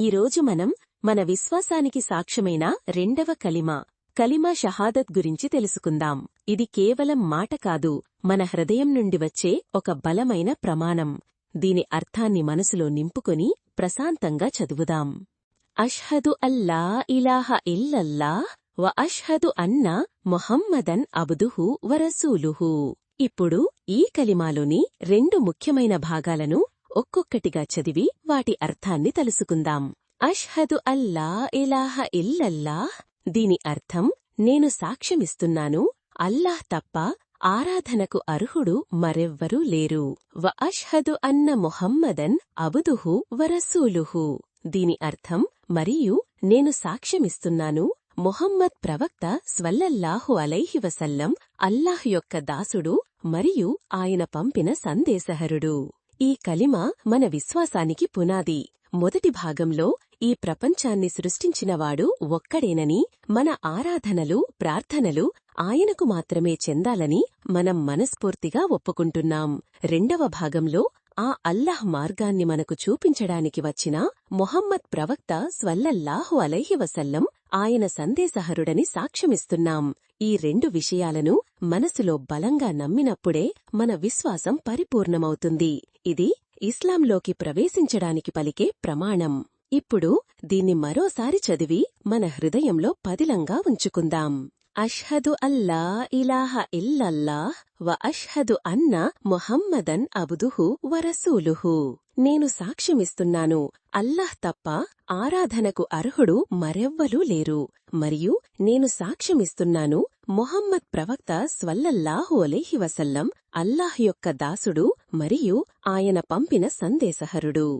ఈరోజు మనం మన విశ్వాసానికి సాక్ష్యమైన రెండవ కలిమ కలిమా షహాదత్ గురించి తెలుసుకుందాం. ఇది కేవలం మాట కాదు మన హృదయం నుండి వచ్చే ఒక బలమైన ప్రమాణం. దీని అర్థాన్ని మనసులో నింపుకొని ప్రశాంతంగా చదువుదాం. అష్హదు అల్లా ఇలాహ ఇల్లల్లా వ అష్హదు అన్న మొహమ్మదన్ అబుదుహు వరసూలుహు ఇప్పుడు ఈ కలిమాలోని రెండు ముఖ్యమైన భాగాలను ఒక్కొక్కటిగా చదివి వాటి అర్థాన్ని తెలుసుకుందాం. అష్హదు అల్లా ఇలాహ ఇల్లల్లాహ్. దీని అర్థం నేను సాక్ష్యమిస్తున్నాను అల్లాహ్ తప్ప ఆరాధనకు అర్హుడు మరెవ్వరూ లేరు. వ అష్హదు అన్న మొహమ్మదన్ అబుదుహు వరసూలుహు దీని అర్థం మరియు నేను సాక్ష్యమిస్తున్నాను మొహమ్మద్ ప్రవక్త స్వల్లల్లాహు అలైహివసల్లం అల్లాహ్ యొక్క దాసుడు మరియు ఆయన పంపిన సందేశహరుడు. ఈ కలిమ మన విశ్వాసానికి పునాది. మొదటి భాగంలో ఈ ప్రపంచాన్ని సృష్టించినవాడు ఒక్కడేనని మన ఆరాధనలు ప్రార్థనలు ఆయనకు మాత్రమే చెందాలని మనం మనస్ఫూర్తిగా ఒప్పుకుంటున్నాం. రెండవ భాగంలో ఆ అల్లాహ్ మార్గాన్ని మనకు చూపించడానికి వచ్చిన మొహమ్మద్ ప్రవక్త స్వల్లల్లాహు అలైహివసల్లం ఆయన సందేశహరుడని సాక్ష్యమిస్తున్నాం. ఈ రెండు విషయాలను మనసులో బలంగా నమ్మినప్పుడే మన విశ్వాసం పరిపూర్ణమవుతుంది. ఇది ఇస్లాంలోకి ప్రవేశించడానికి పలికే ప్రమాణం. ఇప్పుడు దీన్ని మరోసారి చదివి మన హృదయంలో పదిలంగా ఉంచుకుందాం. అష్హదు అల్లా ఇలాహ ఇల్లల్లాహ్ వ అష్హదు అన్న మొహమ్మదన్ అబుదుహు వరసూలుహు నేను సాక్ష్యమిస్తున్నాను అల్లాహ్ తప్ప ఆరాధనకు అర్హుడు మరెవ్వరూ లేరు. మరియు నేను సాక్ష్యమిస్తున్నాను మొహమ్మద్ ప్రవక్త స్వల్లల్లాహు అలైహి వసల్లం అల్లాహ్ యొక్క దాసుడు మరియు ఆయన పంపిన సందేశహరుడు.